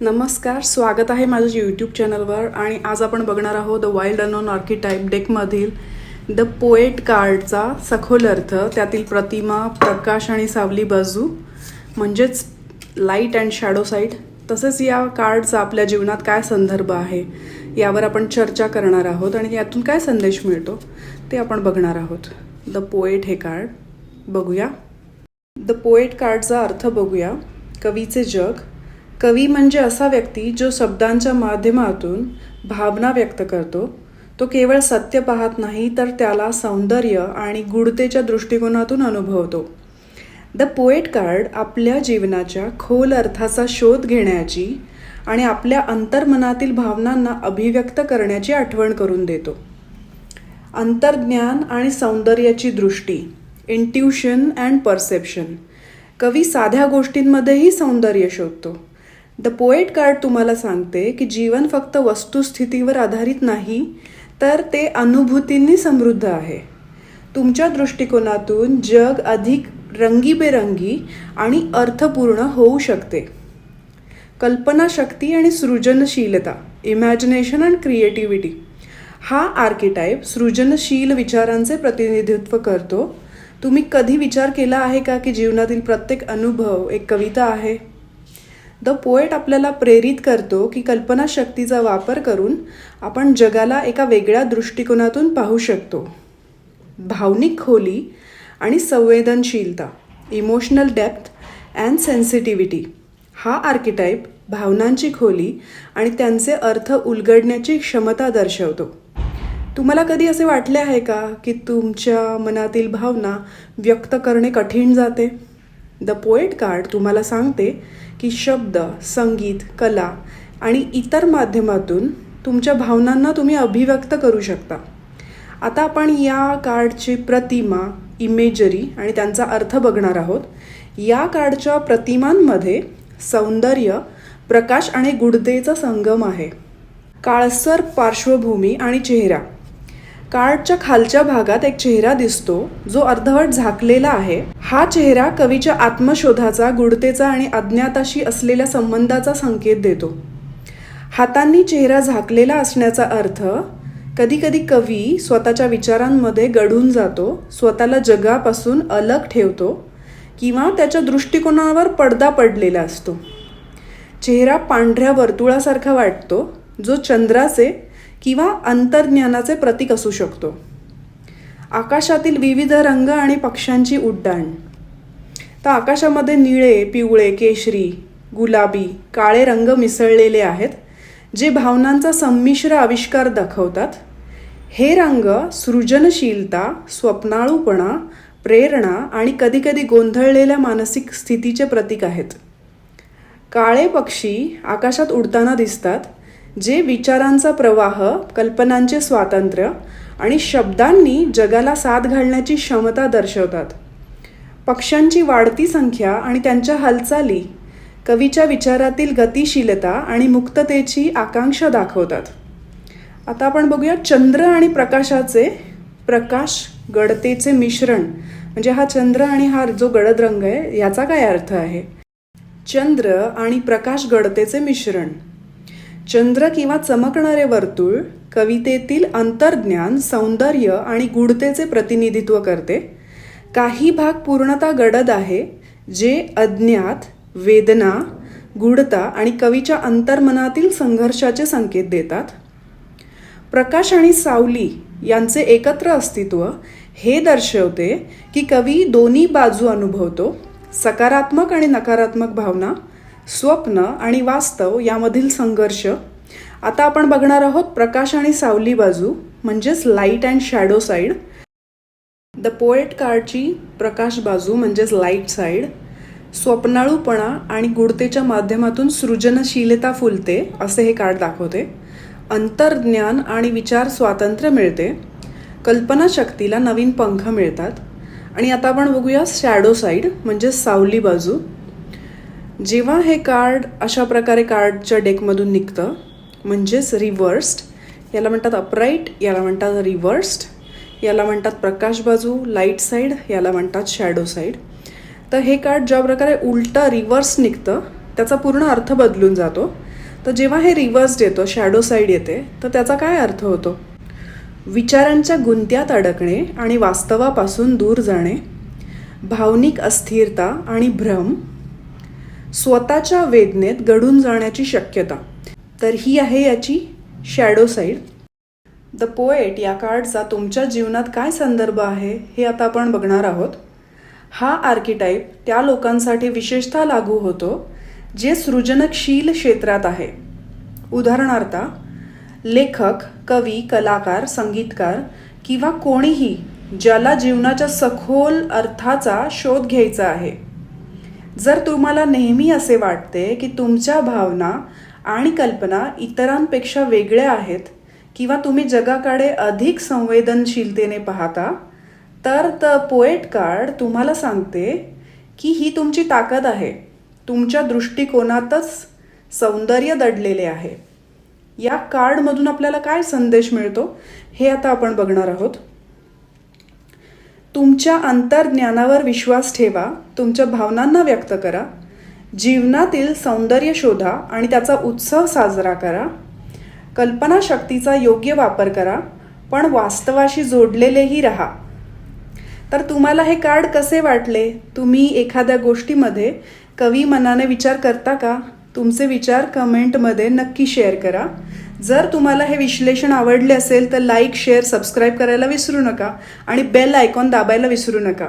नमस्कार स्वागत आहे माझ्या यूट्यूब चॅनलवर आणि आज आपण बघणार आहोत द वाईल्ड अनोन आर्किटाईप डेकमधील द पोएट कार्डचा सखोल अर्थ त्यातील प्रतिमा प्रकाश आणि सावली बाजू म्हणजेच लाइट अँड शॅडो साईड तसेच या कार्डचा आपल्या जीवनात काय संदर्भ आहे यावर आपण चर्चा करणार आहोत आणि यातून काय संदेश मिळतो ते आपण बघणार आहोत. द पोएट हे कार्ड बघूया. द पोएट कार्डचा अर्थ बघूया. कवीचे जग. कवी म्हणजे असा व्यक्ती जो शब्दांच्या माध्यमातून भावना व्यक्त करतो. तो केवळ सत्य पाहत नाही तर त्याला सौंदर्य आणि गुढतेच्या दृष्टिकोनातून अनुभवतो. द पोएट कार्ड आपल्या जीवनाच्या खोल अर्थाचा शोध घेण्याची आणि आपल्या अंतर्मनातील भावनांना अभिव्यक्त करण्याची आठवण करून देतो. अंतर्ज्ञान आणि सौंदर्याची दृष्टी इंट्युशन अँड परसेप्शन कवी साध्या गोष्टींमध्येही सौंदर्य शोधतो. द पोएट कार्ड तुम्हाला सांगते की जीवन फक्त वस्तुस्थितीवर आधारित नाही तर ते अनुभूतींनी समृद्ध आहे. तुमच्या दृष्टिकोनातून जग अधिक रंगीबेरंगी आणि अर्थपूर्ण होऊ शकते. कल्पनाशक्ती आणि सृजनशीलता इमॅजिनेशन अँड क्रिएटिव्हिटी हा आर्किटाईप सृजनशील विचारांचे प्रतिनिधित्व करतो. तुम्ही कधी विचार केला आहे का की जीवनातील प्रत्येक अनुभव एक कविता आहे? द पोएट आपल्याला प्रेरित करतो की कल्पनाशक्तीचा वापर करून आपण जगाला एका वेगळ्या दृष्टिकोनातून पाहू शकतो. भावनिक खोली आणि संवेदनशीलता इमोशनल डेप्थ अँड सेन्सिटिव्हिटी हा आर्किटाईप भावनांची खोली आणि त्यांचे अर्थ उलगडण्याची क्षमता दर्शवतो. तुम्हाला कधी असे वाटले आहे का की तुमच्या मनातील भावना व्यक्त करणे कठीण जाते? द पोएट कार्ड तुम्हाला सांगते की शब्द संगीत कला आणि इतर माध्यमातून तुमच्या भावनांना तुम्ही अभिव्यक्त करू शकता. आता आपण या कार्डची प्रतिमा इमेजरी आणि त्यांचा अर्थ बघणार आहोत. या कार्डच्या प्रतिमांमध्ये सौंदर्य प्रकाश आणि गुडदेचा संगम आहे. काळसर पार्श्वभूमी आणि चेहरा. कार्डच्या खालच्या भागात एक चेहरा दिसतो जो अर्धवट झाकलेला आहे. हा चेहरा कवीच्या आत्मशोधाचा गुढतेचा आणि अज्ञाताशी असलेल्या संबंधाचा संकेत देतो. हातांनी चेहरा झाकलेला असण्याचा अर्थ कधीकधी कवी स्वतःच्या विचारांमध्ये गढून जातो स्वतःला जगापासून अलग ठेवतो किंवा त्याच्या दृष्टिकोनावर पडदा पडलेला असतो. चेहरा पांढऱ्या वर्तुळासारखा वाटतो जो चंद्राचे किंवा अंतर्ज्ञानाचे प्रतीक असू शकतो. आकाशातील विविध रंग आणि पक्ष्यांची उड्डाण. तर आकाशामध्ये निळे पिवळे केशरी गुलाबी काळे रंग मिसळलेले आहेत जे भावनांचा संमिश्र आविष्कार दाखवतात. हे रंग सृजनशीलता स्वप्नाळूपणा प्रेरणा आणि कधीकधी गोंधळलेल्या मानसिक स्थितीचे प्रतीक आहेत. काळे पक्षी आकाशात उडताना दिसतात जे विचारांचा प्रवाह कल्पनांचे स्वातंत्र्य आणि शब्दांनी जगाला साथ घालण्याची क्षमता दर्शवतात. पक्ष्यांची वाढती संख्या आणि त्यांच्या हालचाली कवीच्या विचारातील गतिशीलता आणि मुक्ततेची आकांक्षा दाखवतात. आता आपण बघूया चंद्र आणि प्रकाशाचे प्रकाश गडतेचे मिश्रण. म्हणजे हा चंद्र आणि हा जो गडद रंग आहे याचा काय अर्थ आहे? चंद्र आणि प्रकाश गडतेचे मिश्रण. चंद्र किंवा चमकणारे वर्तुळ कवितेतील अंतर्ज्ञान सौंदर्य आणि गुढतेचे प्रतिनिधित्व करते. काही भाग पूर्णतः गडद आहे जे अज्ञात वेदना गूढता आणि कवीच्या अंतर्मनातील संघर्षाचे संकेत देतात. प्रकाश आणि सावली यांचे एकत्र अस्तित्व हे दर्शवते की कवी दोन्ही बाजू अनुभवतो सकारात्मक आणि नकारात्मक भावना स्वप्न आणि वास्तव यामधील संघर्ष. आता आपण बघणार आहोत प्रकाश आणि सावली बाजू म्हणजेच light and shadow side the poet कार्डची प्रकाश बाजू म्हणजेच लाइट साईड स्वप्नाळूपणा आणि गुढतेच्या माध्यमातून सृजनशीलता फुलते असे हे कार्ड दाखवते. अंतर्ज्ञान आणि विचार स्वातंत्र्य मिळते. कल्पनाशक्तीला नवीन पंख मिळतात. आणि आता आपण बघूया शॅडो साईड म्हणजे सावली बाजू. जेव्हा हे कार्ड अशा प्रकारे कार्डच्या डेकमधून निघतं म्हणजेच रिव्हर्स्ड याला म्हणतात अपराईट याला म्हणतात रिव्हर्स्ड याला म्हणतात प्रकाश बाजू लाइट साईड याला म्हणतात शॅडो साईड तर हे कार्ड ज्या प्रकारे उलटं रिव्हर्स निघतं त्याचा पूर्ण अर्थ बदलून जातो. तर जेव्हा हे रिव्हर्स्ड येतं शॅडो साईड येते तर त्याचा काय अर्थ होतो? विचारांच्या गुंत्यात अडकणे आणि वास्तवापासून दूर जाणे भावनिक अस्थिरता आणि भ्रम स्वतःच्या वेदनेत घडून जाण्याची शक्यता. तर ही आहे याची शॅडो साईड द पोएट या कार्डचा तुमच्या जीवनात काय संदर्भ आहे हे आता आपण बघणार आहोत. हा आर्किटाईप त्या लोकांसाठी विशेषतः लागू होतो जे सृजनशील क्षेत्रात आहे. उदाहरणार्थ लेखक कवी कलाकार संगीतकार किंवा कोणीही ज्याला जीवनाच्या सखोल अर्थाचा शोध घ्यायचा आहे. जर तुम्हाला नेहमी असे वाटते की तुमच्या भावना आणि कल्पना इतरांपेक्षा वेगळ्या आहेत किंवा तुम्ही जगाकडे अधिक संवेदनशीलतेने पाहता तर द पोएट कार्ड तुम्हाला सांगते की ही तुमची ताकद आहे. तुमच्या दृष्टिकोनातच सौंदर्य दडलेले आहे. या कार्डमधून आपल्याला काय संदेश मिळतो हे आता आपण बघणार आहोत. तुमच्या अंतर्ज्ञानावर विश्वास ठेवा तुमच्या भावनांना व्यक्त करा जीवनातील सौंदर्य शोधा आणि त्याचा उत्सव साजरा करा कल्पनाशक्तीचा योग्य वापर करा पण वास्तवाशी जोडलेलेही राहा. तर तुम्हाला हे कार्ड कसे वाटले? तुम्ही एखाद्या गोष्टीमध्ये कवी मनाने विचार करता का? तुमचे विचार कमेंटमध्ये नक्की शेअर करा. जर तुम्हाला हे विश्लेषण आवडले असेल तर लाईक शेअर सबस्क्राईब करायला विसरू नका आणि बेल आयकॉन दाबायला विसरू नका.